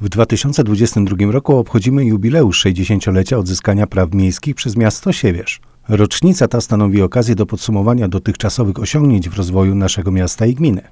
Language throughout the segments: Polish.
W 2022 roku obchodzimy jubileusz 60-lecia odzyskania praw miejskich przez miasto Siewierz. Rocznica ta stanowi okazję do podsumowania dotychczasowych osiągnięć w rozwoju naszego miasta i gminy.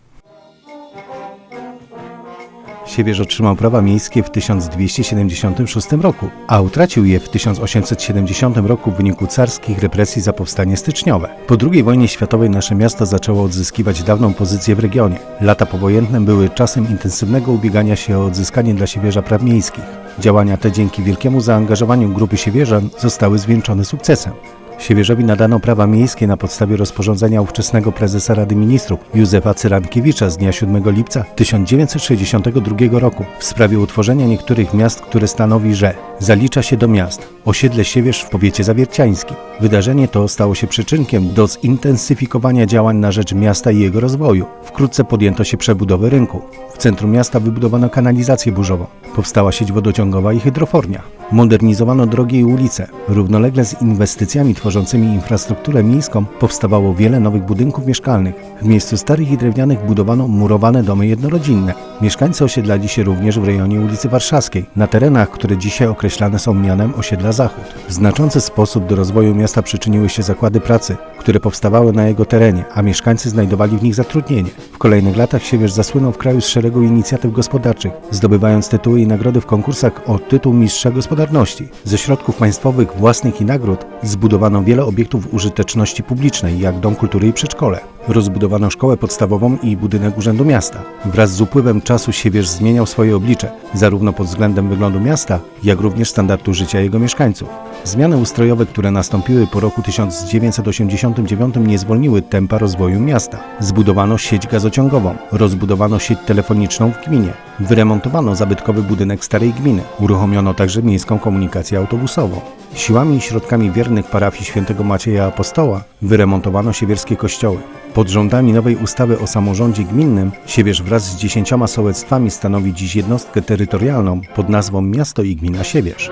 Siewierz otrzymał prawa miejskie w 1276 roku, a utracił je w 1870 roku w wyniku carskich represji za powstanie styczniowe. Po II wojnie światowej nasze miasto zaczęło odzyskiwać dawną pozycję w regionie. Lata powojenne były czasem intensywnego ubiegania się o odzyskanie dla Siewierza praw miejskich. Działania te dzięki wielkiemu zaangażowaniu grupy Siewierzan zostały zwieńczone sukcesem. Siewierzowi nadano prawa miejskie na podstawie rozporządzenia ówczesnego prezesa Rady Ministrów Józefa Cyrankiewicza z dnia 7 lipca 1962 roku w sprawie utworzenia niektórych miast, które stanowi, że zalicza się do miast osiedle Siewierz w powiecie zawierciańskim. Wydarzenie to stało się przyczynkiem do zintensyfikowania działań na rzecz miasta i jego rozwoju. Wkrótce podjęto się przebudowy rynku. W centrum miasta wybudowano kanalizację burzową. Powstała sieć wodociągowa i hydrofornia. Modernizowano drogi i ulice. Równolegle z inwestycjami tworzącymi infrastrukturę miejską powstawało wiele nowych budynków mieszkalnych. W miejscu starych i drewnianych budowano murowane domy jednorodzinne. Mieszkańcy osiedlali się również w rejonie ulicy Warszawskiej, na terenach, które dzisiaj określane są mianem osiedla Zachód. W znaczący sposób do rozwoju miasta przyczyniły się zakłady pracy, które powstawały na jego terenie, a mieszkańcy znajdowali w nich zatrudnienie. W kolejnych latach Siewierz zasłynął w kraju z szeregu inicjatyw gospodarczych, zdobywając tytuły i nagrody w konkursach o tytuł mistrza gospodarności. Ze środków państwowych, własnych i nagród zbudowano wiele obiektów użyteczności publicznej, jak Dom Kultury i Przedszkole. Rozbudowano szkołę podstawową i budynek Urzędu Miasta. Wraz z upływem czasu Siewierz zmieniał swoje oblicze, zarówno pod względem wyglądu miasta, jak również standardu życia jego mieszkańców. Zmiany ustrojowe, które nastąpiły po roku 1989 nie zwolniły tempa rozwoju miasta. Zbudowano sieć gazociągową, rozbudowano sieć telefoniczną w gminie, wyremontowano zabytkowy budynek starej gminy, uruchomiono także miejską komunikację autobusową. Siłami i środkami wiernych parafii świętego Macieja Apostoła wyremontowano siewierskie kościoły. Pod rządami nowej ustawy o samorządzie gminnym Siewierz wraz z dziesięcioma sołectwami stanowi dziś jednostkę terytorialną pod nazwą Miasto i Gmina Siewierz.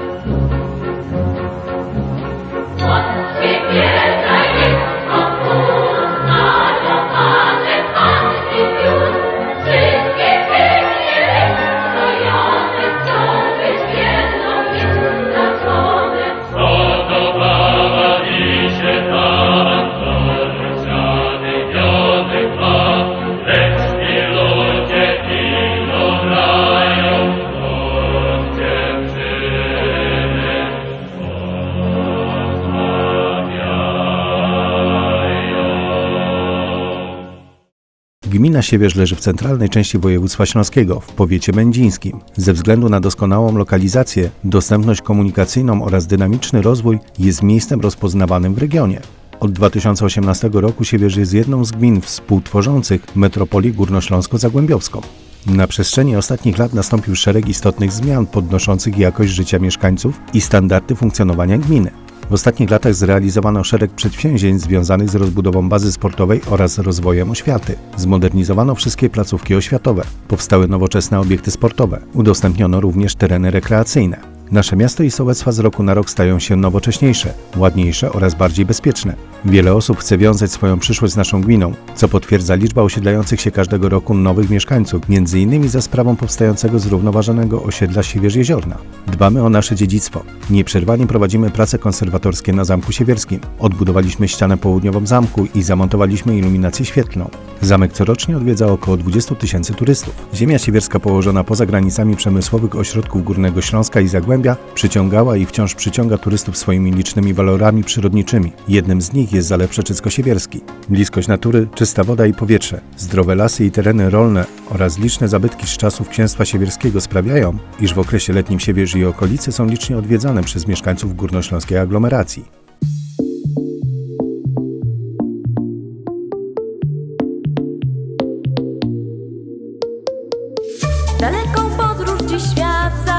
Gmina Siewierz leży w centralnej części województwa śląskiego, w powiecie będzińskim. Ze względu na doskonałą lokalizację, dostępność komunikacyjną oraz dynamiczny rozwój jest miejscem rozpoznawanym w regionie. Od 2018 roku Siewierz jest jedną z gmin współtworzących metropolię górnośląsko-zagłębiowską. Na przestrzeni ostatnich lat nastąpił szereg istotnych zmian podnoszących jakość życia mieszkańców i standardy funkcjonowania gminy. W ostatnich latach zrealizowano szereg przedsięwzięć związanych z rozbudową bazy sportowej oraz rozwojem oświaty. Zmodernizowano wszystkie placówki oświatowe, powstały nowoczesne obiekty sportowe, udostępniono również tereny rekreacyjne. Nasze miasto i sołectwa z roku na rok stają się nowocześniejsze, ładniejsze oraz bardziej bezpieczne. Wiele osób chce wiązać swoją przyszłość z naszą gminą, co potwierdza liczba osiedlających się każdego roku nowych mieszkańców, m.in. za sprawą powstającego zrównoważonego osiedla Siewierz Jeziorna. Dbamy o nasze dziedzictwo. Nieprzerwanie prowadzimy prace konserwatorskie na Zamku Siewierskim. Odbudowaliśmy ścianę południową zamku i zamontowaliśmy iluminację świetlną. Zamek corocznie odwiedza około 20 tysięcy turystów. Ziemia siewierska położona poza granicami przemysłowych ośrodków Górnego Śląska i Zagłębia przyciągała i wciąż przyciąga turystów swoimi licznymi walorami przyrodniczymi. Jednym z nich jest Zalew Przeczycko-Siewierski. Bliskość natury, czysta woda i powietrze, zdrowe lasy i tereny rolne oraz liczne zabytki z czasów Księstwa Siewierskiego sprawiają, iż w okresie letnim Siewierz i okolice są licznie odwiedzane przez mieszkańców górnośląskiej aglomeracji. Daleką podróż dziś świat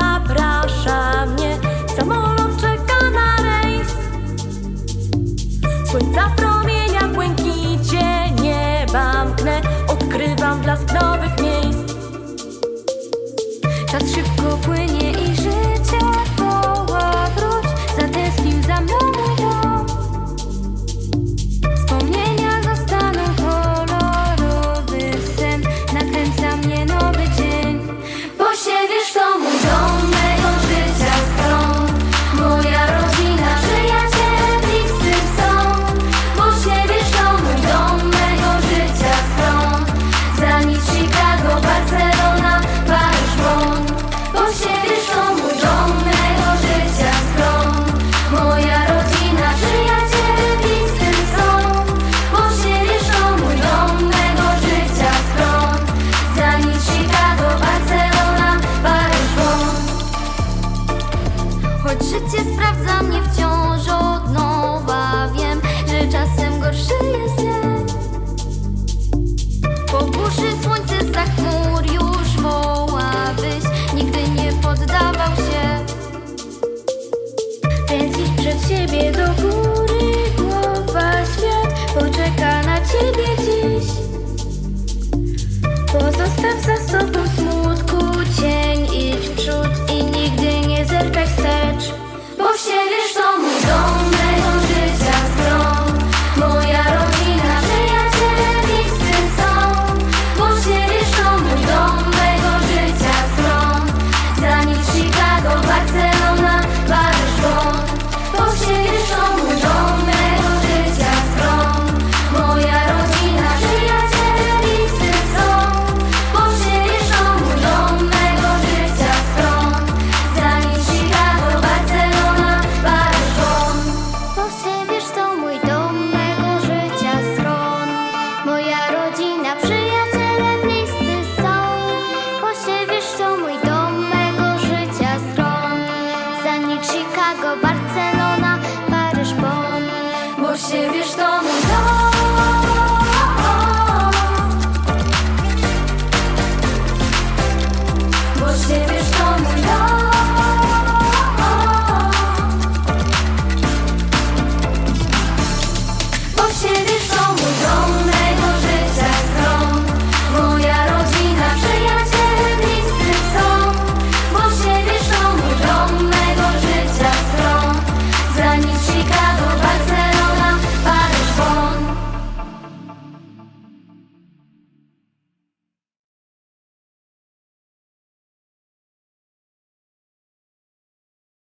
Das Schiff